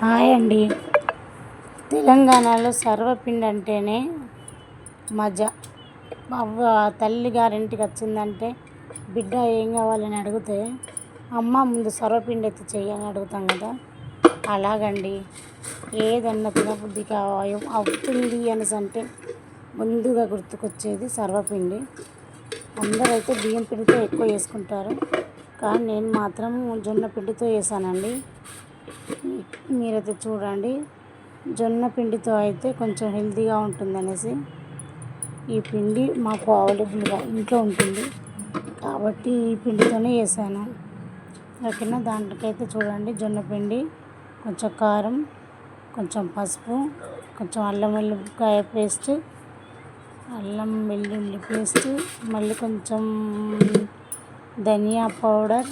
Hi అండి. తెలంగాణలో సర్వపిండి అంటేనే మజా. అవ్వ తల్లి గారింటికి వచ్చిందంటే బిడ్డ ఏం కావాలని అడిగితే అమ్మ ముందు సర్వపిండి అయితే చెయ్యని అడుగుతాం కదా. అలాగండి. ఏదన్నా తినబుద్ధి కావాలి అవుతుంది అనేసి అంటే ముందుగా గుర్తుకొచ్చేది సర్వపిండి. అందరైతే బియ్యం పిండితో ఎక్కువ వేసుకుంటారు కానీ నేను మాత్రం జొన్న పిండితో వేసానండి మీరైతే చూడండి. జొన్న పిండితో అయితే కొంచెం హెల్తీగా ఉంటుంది అనేసి ఈ పిండి మాకు అవైలబుల్గా ఇంట్లో ఉంటుంది. కాబట్టి ఈ పిండితోనే వేసాను ఓకేనా? దాంట్లోకైతే చూడండి. జొన్న పిండి కొంచెం కారం కొంచెం పసుపు కొంచెం అల్లం వెల్లుల్లిపాయ పేస్ట్ అల్లం వెల్లుల్లి పేస్ట్ మళ్ళీ కొంచెం ధనియా పౌడర్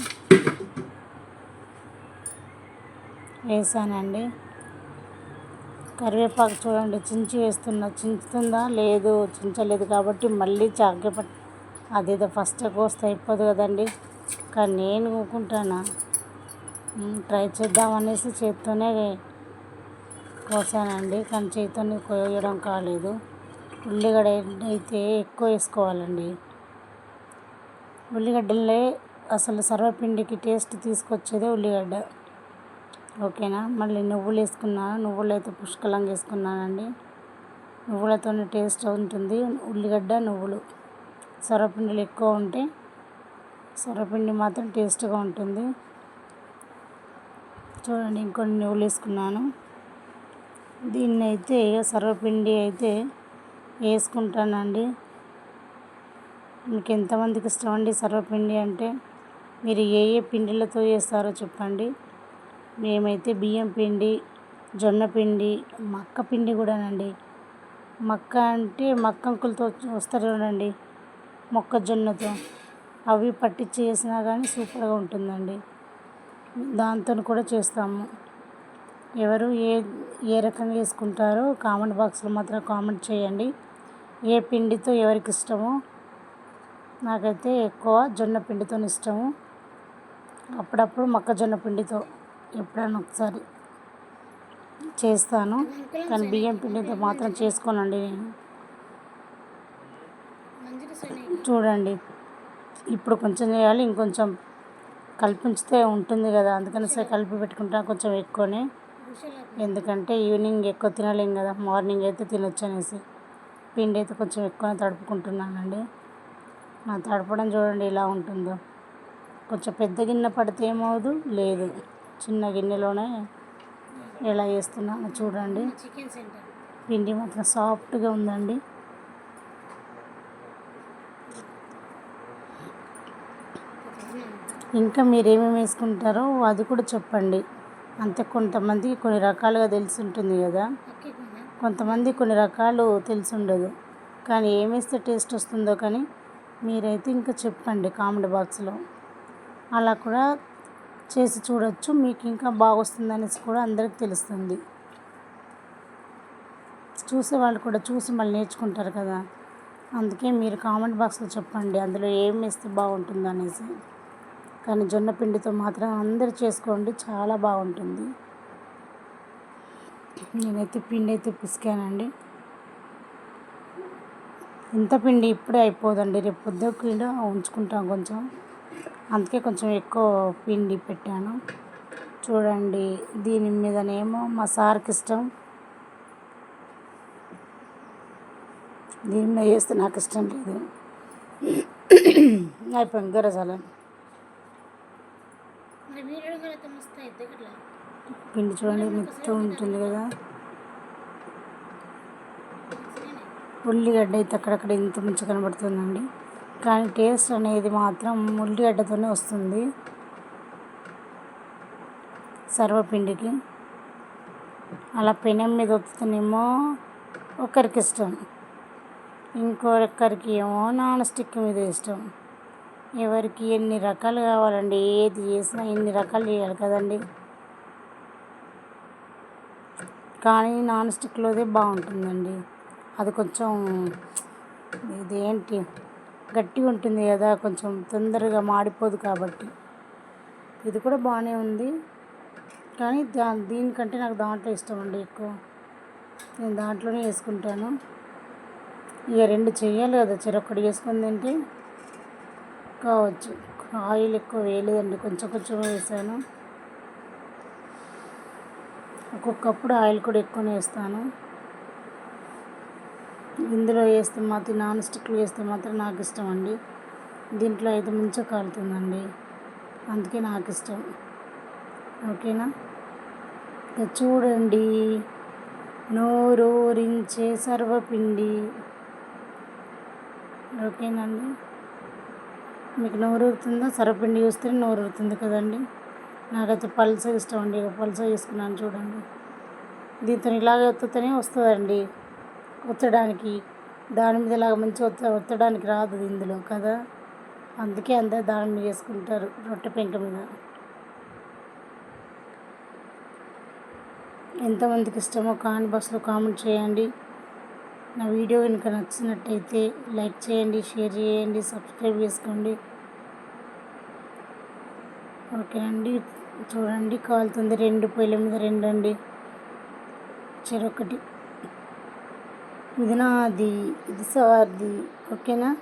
వేసానండి. కరివేపాకు చూడండి చించి వేస్తున్నా. చించుతుందా? లేదు చించలేదు కాబట్టి మళ్ళీ చాకే పట్ అదేదో ఫస్ట్ కోస్తే అయిపోదు కదండి. కానీ నేను ఊరుకుంటానా ట్రై చేద్దామనేసి చేత్తోనే కోసానండి. కానీ చేతితోనే కోయడం కాలేదు. ఉల్లిగడ్డ అయితే ఎక్కువ వేసుకోవాలండి. ఉల్లిగడ్డలే అసలు సర్వపిండికి టేస్ట్ తీసుకొచ్చేదే ఉల్లిగడ్డ. ఓకేనా? మళ్ళీ నువ్వులు వేసుకున్నాను నువ్వులు అయితే పుష్కలంగా వేసుకున్నానండి. నువ్వులతోనే టేస్ట్ ఉంటుంది. ఉల్లిగడ్డ నువ్వులు. సొరపిండిలు ఎక్కువ ఉంటే సొరపిండి మాత్రం టేస్ట్గా ఉంటుంది. చూడండి ఇంకొన్ని నువ్వులు వేసుకున్నాను. దీన్ని అయితే సర్వపిండి అయితే వేసుకుంటానండి. మీకు ఎంతమందికి ఇష్టం అండి సర్వపిండి అంటే? మీరు ఏ ఏ పిండిలతో చేస్తారో చెప్పండి. మేమైతే బియ్యం పిండి జొన్న పిండి మక్క పిండి కూడానండి. మక్క అంటే మక్క అంకులతో వస్తారు చూడండి మొక్కజొన్నతో. అవి పట్టించి చేసినా కానీ సూపర్గా ఉంటుందండి. దాంతో కూడా చేస్తాము. ఎవరు ఏ ఏ రకంగా వేసుకుంటారో కామెంట్ బాక్స్లో మాత్రం కామెంట్ చేయండి. ఏ పిండితో ఎవరికి ఇష్టమో నాకైతే ఎక్కువ జొన్న పిండితో ఇష్టము. అప్పుడప్పుడు మొక్కజొన్న పిండితో. ఎప్పుడైనా ఒకసారి చేస్తాను. కానీ బియ్యం పిండితో మాత్రం చేసుకోనండి నేను. చూడండి. ఇప్పుడు కొంచెం చేయాలి ఇంకొంచెం కల్పించితే ఉంటుంది కదా. అందుకని సరే కలిపి పెట్టుకుంటాను కొంచెం ఎక్కువనే. ఎందుకంటే ఈవినింగ్ ఎక్కువ తినలేం కదా. మార్నింగ్ అయితే తినొచ్చు అనేసి పిండి అయితే కొంచెం ఎక్కువనే తడుపుకుంటున్నానండి. నా తడపడం చూడండి ఎలా ఉంటుందో. కొంచెం పెద్ద గిన్నె పడితే ఏమవుదు? లేదు. చిన్న గిన్నెలోనే ఎలా చేస్తున్నాను చూడండి. పిండి మాత్రం సాఫ్ట్గా ఉందండి. ఇంకా మీరు ఏమేమి వేసుకుంటారో అది కూడా చెప్పండి. అంతే కొంతమంది కొన్ని రకాలుగా తెలిసి ఉంటుంది కదా. కొంతమంది కొన్ని రకాలు తెలిసి ఉండదు. కానీ ఏమి వేస్తే టేస్ట్ వస్తుందో కానీ మీరైతే ఇంకా చెప్పండి కామెంట్ బాక్స్లో. అలా కూడా చేసి చూడొచ్చు. మీకు ఇంకా బాగా అనేసి కూడా అందరికి తెలుస్తుంది. చూసే వాళ్ళు కూడా చూసి మళ్ళీ నేర్చుకుంటారు కదా. అందుకే మీరు కామెంట్ బాక్స్లో చెప్పండి. అందులో ఏం వేస్తే బాగుంటుంది అనేసి కానీ జొన్న పిండితో మాత్రం అందరు చేసుకోండి. చాలా బాగుంటుంది. నేనైతే పిండి అయితే పిసికానండి. ఇంత పిండి ఇప్పుడే అయిపోదండి. రేపు పొద్దుకు కూడా ఉంచుకుంటాం కొంచెం. అందుకే కొంచెం ఎక్కువ పిండి పెట్టాను. చూడండి దీని మీదనేమో మా సార్కి ఇష్టం. దీని మీద చేస్తే నాకు ఇష్టం లేదు. అయిపోయింది గరజాల పిండి చూడండి మెత్తగా ఉంటుంది కదా. ఉల్లిగడ్డ అయితే అక్కడక్కడ ఇంత మంచి కనబడుతుందండి. కానీ టేస్ట్ అనేది మాత్రం ఉల్లిగడ్డతోనే వస్తుంది. సర్వపిండికి. అలా పెనం మీద వస్తుందేమో ఒకరికి ఇష్టం. ఇంకొకరికి ఏమో నాన్ స్టిక్ మీద ఇష్టం. ఎవరికి ఎన్ని రకాలు కావాలండి ఏది చేసినా ఎన్ని రకాలు చేయాలి కదండి. కానీ నాన్ స్టిక్లోదే బాగుంటుందండి. అది కొంచెం ఇదేంటి? గట్టిగా ఉంటుంది కదా కొంచెం తొందరగా మాడిపోదు కాబట్టి. ఇది కూడా బాగానే ఉంది. కానీ దా దీనికంటే నాకు దాంట్లో ఇష్టం అండి ఎక్కువ. నేను దాంట్లోనే వేసుకుంటాను. ఇక రెండు చేయాలి కదా చెరొక్కటి వేసుకుని తింటే కావచ్చు. ఆయిల్ ఎక్కువ వేయలేదండి కొంచెం కొంచెం వేసాను. ఒక్కొక్కప్పుడు ఆయిల్ కూడా ఎక్కువనే వేస్తాను. ఇందులో వేస్తే మాత్రం నాన్ స్టిక్లో వేస్తే మాత్రం నాకు ఇష్టం అండి. దీంట్లో అయితే మంచిగా కాలుతుందండి. అందుకే నాకు ఇష్టం. ఓకేనా? ఇక చూడండి. నోరూరించే సర్వపిండి. ఓకేనండి. మీకు నోరు సర్వపిండి చూస్తే నోరుతుంది కదండి. నాకైతే పల్స ఇష్టం అండి. ఇక పల్స వేసుకున్నాను చూడండి. దీంతో ఇలాగ ఒత్తుతూనే వస్తుందండి. ఒత్తడానికి దాని మీద ఇలా మంచిగా ఒత్త ఒత్తడానికి రాదు ఇందులో కదా. అందుకే అందరు దాని మీద చేసుకుంటారు రొట్టె పెంక మీద. ఎంతమందికి ఇష్టమో కామెంట్ బాక్స్లో కామెంట్ చేయండి. నా వీడియో కనుక నచ్చినట్టయితే లైక్ చేయండి షేర్ చేయండి సబ్స్క్రైబ్ చేసుకోండి. ఓకేనండి చూడండి. కాలుతుంది రెండు పొయ్యిల మీద రెండు అండి చెరొకటి. ఇది నాది ఇది సార్ది. ఓకేనా?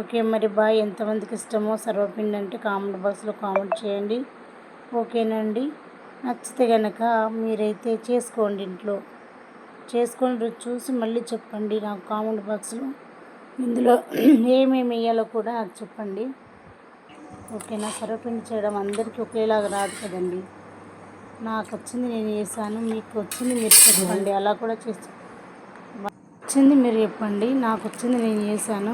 ఓకే మరి బాయ్. ఎంతమందికి ఇష్టమో సర్వపిండి అంటే కామెంట్ బాక్స్లో కామెంట్ చేయండి. ఓకేనండి? నచ్చితే కనుక మీరైతే చేసుకోండి ఇంట్లో. చేసుకొని చూసి మళ్ళీ చెప్పండి నాకు కామెంట్ బాక్స్లో. ఇందులో ఏమేమి వేయాలో కూడా నాకు చెప్పండి. ఓకేనా? సర్వపిండి చేయడం అందరికీ ఒకేలాగా రాదు కదండి. నాకు వచ్చింది నేను చేశాను మీకు వచ్చింది మీరు చెప్పండి. అలా కూడా చేసి వచ్చింది మీరు చెప్పండి నాకు వచ్చింది నేను చేశాను.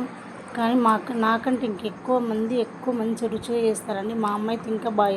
కానీ మాకు నాకంటే ఇంకెక్కువ మంది ఎక్కువ మంచి రుచిగా చేస్తారండి. మా అమ్మ అయితే ఇంకా బాగా